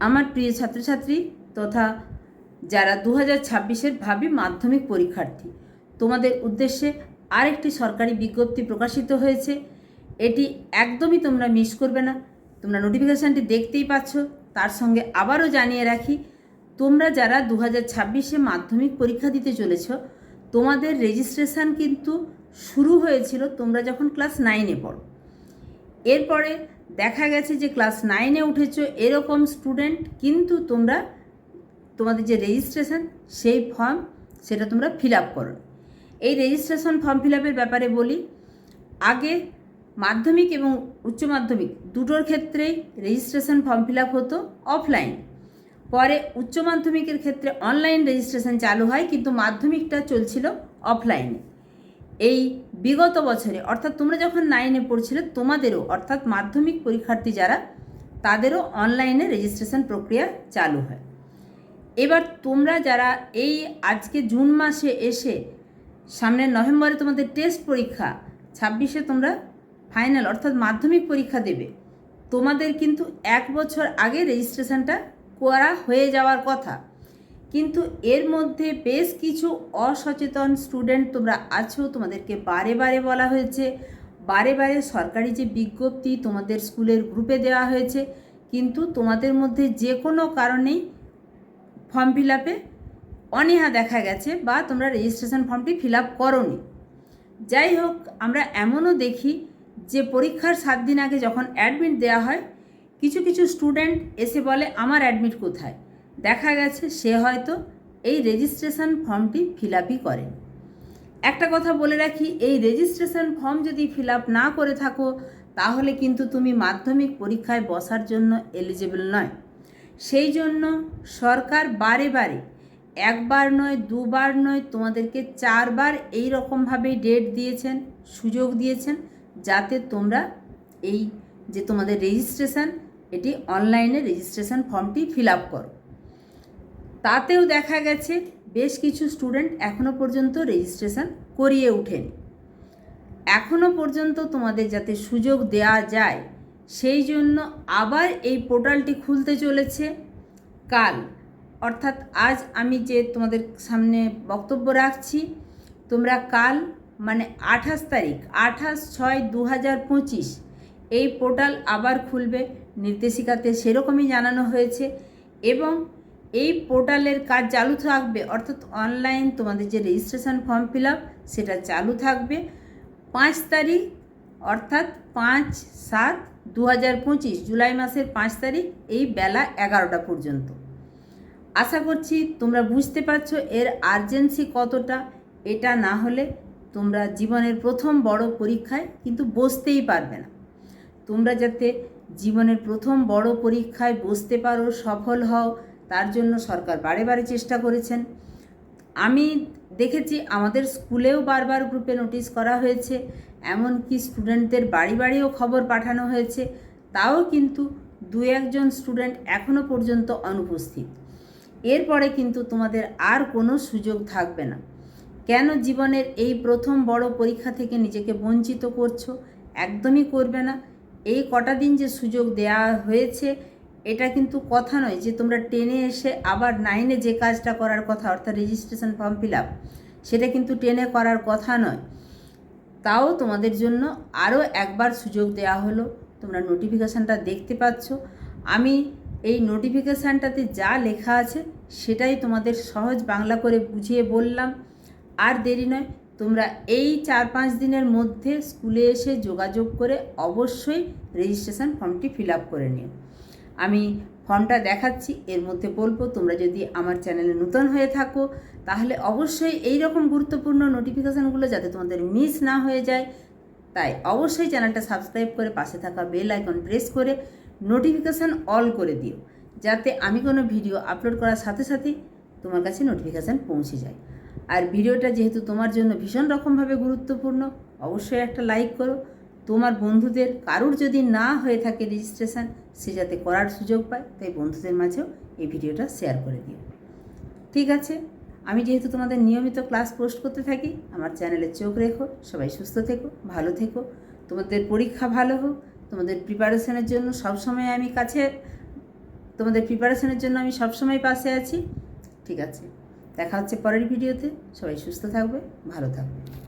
আমার প্রিয় ছাত্রছাত্রী তথা যারা দু হাজার ছাব্বিশের ভাবি মাধ্যমিক পরীক্ষার্থী, তোমাদের উদ্দেশ্যে আরেকটি সরকারি বিজ্ঞপ্তি প্রকাশিত হয়েছে। এটি একদমই তোমরা মিস করবে না। তোমরা নোটিফিকেশানটি দেখতেই পাচ্ছ। তার সঙ্গে আবারও জানিয়ে রাখি, তোমরা যারা দু হাজার ছাব্বিশে মাধ্যমিক পরীক্ষা দিতে চলেছ, তোমাদের রেজিস্ট্রেশন কিন্তু শুরু হয়েছিল তোমরা যখন ক্লাস নাইনে পড়ো। এরপরে দেখা গেছে যে ক্লাস নাইনে উঠেছো, এরকম স্টুডেন্ট কিন্তু তোমরা তোমাদের যে রেজিস্ট্রেশন সেই ফর্ম সেটা তোমরা ফিল আপ করো। এই রেজিস্ট্রেশন ফর্ম ফিল আপের ব্যাপারে বলি, আগে মাধ্যমিক এবং উচ্চ মাধ্যমিক দুটোর ক্ষেত্রেই রেজিস্ট্রেশন ফর্ম ফিল আপ হতো অফলাইন পরে উচ্চ মাধ্যমিকের ক্ষেত্রে অনলাইন রেজিস্ট্রেশন চালু হয়, কিন্তু মাধ্যমিকটা চলছিল অফলাইনে এই বিগত বছরে, অর্থাৎ তোমরা যখন নাইনে পড়ছিলে, তোমাদেরও, অর্থাৎ মাধ্যমিক পরীক্ষার্থী যারা, তাদেরও অনলাইনে রেজিস্ট্রেশন প্রক্রিয়া চালু হয়। এবার তোমরা যারা এই আজকে জুন মাসে এসে সামনের নভেম্বরে তোমাদের টেস্ট পরীক্ষা, ছাব্বিশে তোমরা ফাইনাল অর্থাৎ মাধ্যমিক পরীক্ষা দেবে, তোমাদের কিন্তু এক বছর আগে রেজিস্ট্রেশনটা করা হয়ে যাওয়ার কথা। কিন্তু এর মধ্যে বেশ কিছু অসচেতন স্টুডেন্ট তোমরা আছো, তোমাদেরকে বারে বারে বলা হয়েছে। বারে বারে সরকারি যে বিজ্ঞপ্তি তোমাদের স্কুলের গ্রুপে দেওয়া হয়েছে, কিন্তু তোমাদের মধ্যে যে কোনো কারণেই ফর্ম ফিল আপে অনীহা দেখা গেছে বা তোমরা রেজিস্ট্রেশন ফর্মটি ফিল আপ করোনি। যাই হোক, আমরা এমনও দেখি যে পরীক্ষার সাত দিন আগে যখন অ্যাডমিট দেওয়া হয়, কিছু কিছু স্টুডেন্ট এসে বলে, আমার অ্যাডমিট কোথায়? দেখা গেছে সে হয়তো এই রেজিস্ট্রেশন ফর্মটি ফিল আপই একটা কথা বলে রাখি, এই রেজিস্ট্রেশন ফর্ম যদি ফিল আপ না করে থাকো, তাহলে কিন্তু তুমি মাধ্যমিক পরীক্ষায় বসার জন্য এলিজিবল নয়। সেই জন্য সরকার বারে বারে একবার নয়, দুবার নয়, তোমাদেরকে চারবার এই রকমভাবেই ডেট দিয়েছেন, সুযোগ দিয়েছেন, যাতে তোমরা এই যে তোমাদের রেজিস্ট্রেশন এটি অনলাইনে রেজিস্ট্রেশন ফর্মটি ফিল আপ করো। তাতেও দেখা গেছে বেশ কিছু স্টুডেন্ট এখনও পর্যন্ত রেজিস্ট্রেশন করিয়ে ওঠেনি। এখনও পর্যন্ত তোমাদের যাতে সুযোগ দেওয়া যায়, সেই জন্য আবার এই পোর্টালটি খুলতে চলেছে। কাল, অর্থাৎ আজ আমি যে তোমাদের সামনে বক্তব্য রাখছি, তোমরা কাল মানে আঠাশ তারিখ, আঠাশ ছয় দু হাজার পঁচিশ, এই পোর্টাল আবার খুলবে। নির্দেশিকাতে সেরকমই জানানো হয়েছে এবং এই পোর্টালের কাজ চালু থাকবে, অর্থাৎ অনলাইন তোমাদের যে রেজিস্ট্রেশন ফর্ম ফিল সেটা চালু থাকবে পাঁচ তারিখ, অর্থাৎ পাঁচ সাত দু জুলাই মাসের পাঁচ তারিখ এই বেলা এগারোটা পর্যন্ত। আশা করছি তোমরা বুঝতে পারছ এর আর্জেন্সি কতটা, এটা না হলে তোমরা জীবনের প্রথম বড় পরীক্ষায় কিন্তু বসতেই পারবে না। তোমরা যাতে জীবনের প্রথম বড় পরীক্ষায় বসতে পারো, সফল হও তার জন্য সরকার বারে বারে চেষ্টা করেছেন। আমি দেখেছি আমাদের স্কুলেও বারবার গ্রুপে নোটিশ করা হয়েছে, এমনকি স্টুডেন্টদের বাড়ি বাড়িও খবর পাঠানো হয়েছে। তাও কিন্তু দু একজন স্টুডেন্ট এখনও পর্যন্ত অনুপস্থিত। এরপরে কিন্তু তোমাদের আর কোনো সুযোগ থাকবে না। কেন জীবনের এই প্রথম বড় পরীক্ষা থেকে নিজেকে বঞ্চিত করছ? একদমই করবে না। এই কটা দিন যে সুযোগ দেয়া হয়েছে এটা কিন্তু কথা নয় যে তোমরা টেনে এসে আবার নাইনে যে কাজটা করার কথা, অর্থাৎ রেজিস্ট্রেশন ফর্ম ফিল আপ সেটা কিন্তু টেনে করার কথা নয়। তাও তোমাদের জন্য আরও একবার সুযোগ দেওয়া হলো। তোমরা নোটিফিকেশানটা দেখতে পাচ্ছ। আমি এই নোটিফিকেশানটাতে যা লেখা আছে, সেটাই তোমাদের সহজ বাংলা করে বুঝিয়ে বললাম। আর দেরি নয়, তোমরা এই চার পাঁচ দিনের মধ্যে স্কুলে এসে যোগাযোগ করে অবশ্যই রেজিস্ট্রেশন ফর্মটি ফিল আপ করে নিও। আমি ফর্মটা দেখাচ্ছি, এর মধ্যে বলব, তোমরা যদি আমার চ্যানেলে নতুন হয়ে থাকো, তাহলে অবশ্যই এই রকম গুরুত্বপূর্ণ নোটিফিকেশানগুলো যাতে তোমাদের মিস না হয়ে যায়। তাই অবশ্যই চ্যানেলটা সাবস্ক্রাইব করে পাশে থাকা বেল আইকন প্রেস করে নোটিফিকেশান অল করে দিও, যাতে আমি কোনো ভিডিও আপলোড করার সাথে সাথে তোমার কাছে নোটিফিকেশান পৌঁছে যায়। আর ভিডিওটা যেহেতু তোমার জন্য ভীষণ রকমভাবে গুরুত্বপূর্ণ, অবশ্যই একটা লাইক করো। তোমার বন্ধুদের কারুর যদি না হয়ে থাকে রেজিস্ট্রেশন সে যাতে করার সুযোগ পায়, তাই বন্ধুদের মাঝেও এই ভিডিওটা শেয়ার করে দিও। ঠিক আছে? আমি যেহেতু তোমাদের নিয়মিত ক্লাস পোস্ট করতে থাকি, আমার চ্যানেলে চোখ রেখো, সবাই সুস্থ থেকো, ভালো থেকো। তোমাদের পরীক্ষা ভালো হোক, তোমাদের প্রিপারেশনের জন্য সবসময় আমি কাছে, তোমাদের প্রিপারেশনের জন্য আমি সবসময় পাশে আছি। ঠিক আছে? দেখা হচ্ছে পরের ভিডিওতে। সবাই সুস্থ থাকবে, ভালো থাকবে।